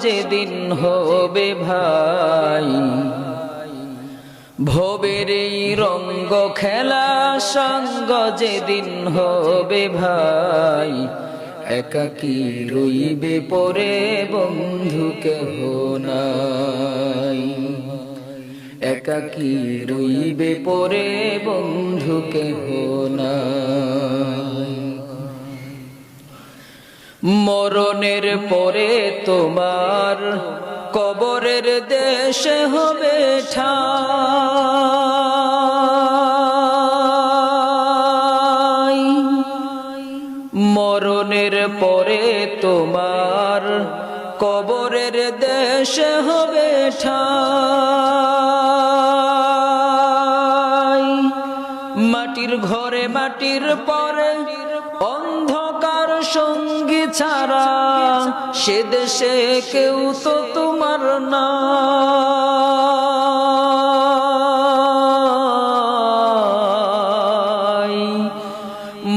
যেদিন হবে ভাই। ভবের এই রঙ্গ খেলা সঙ্গ যেদিন হবে ভাই। একাকি রইবে পরে বন্ধু কেহ নাই। একাকি রইবে পরে বন্ধু কেহ নাই। মরণের পরে তোমার কবরের দেশে হবে ঠাই মরণের পরে তোমার কবরের দেশে হবে ঠাই মাটির ঘরে মাটির পরে অন্ধকার সঙ্গী ছাড়া সে দেশে কেউ তো তোমার না।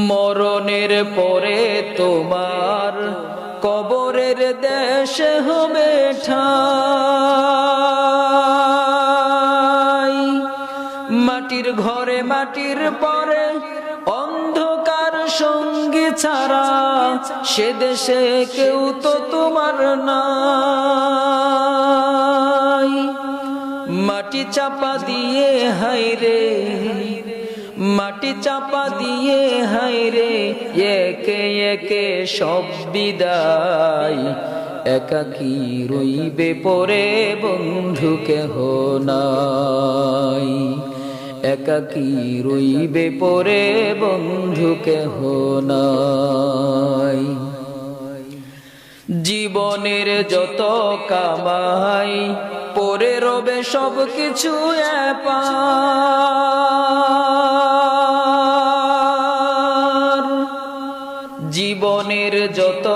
মরণের পরে তোমার কবরের দেশে হবে ঠাই। মাটির ঘরে মাটির পরে সঙ্গী ছাড়া সে দেশে কেউ তো তোমার নাই। মাটি চাপা দিয়ে হাই রে। মাটি চাপা দিয়ে হাই রে। একে একে সব বিদায়। একাকি রইবে পরে বন্ধু কেহ নাই। একাকি রইবে পরে বন্ধু কেহ নাই। জীবনের যত কামাই, পরে রবে সব কিছু জীবনের যত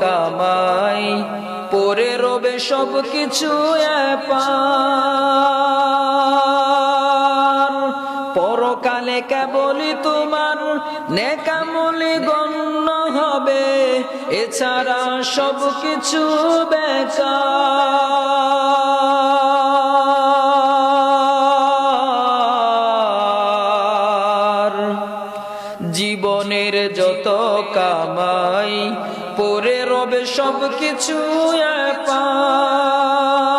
কামাই, পরে রবে সব কিছু এপার। কেবলই তোমার নেকামলি গণ্য হবে। এছাড়া সব কিছু জীবনের যত কামাই, পরে রবে সব কিছু এপার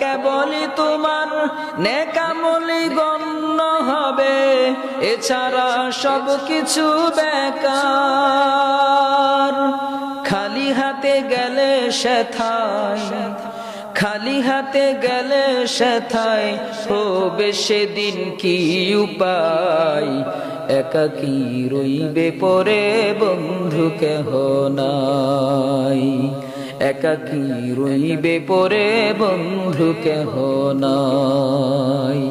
কেবলই তোমার নেকামলি গণ্য হবে। এছাড়া সব কিছু বেকার। খালি হাতে গেলে সেথায়, খালি হাতে গেলে সেথায় হবে সেদিন কি উপায়? একাকি রইবে পরে বন্ধু কেহ নাই। একাকি রইবে পরে বন্ধু কেহ নাই।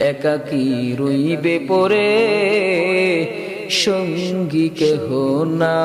একাকি রইবে পরে সঙ্গী কেহ না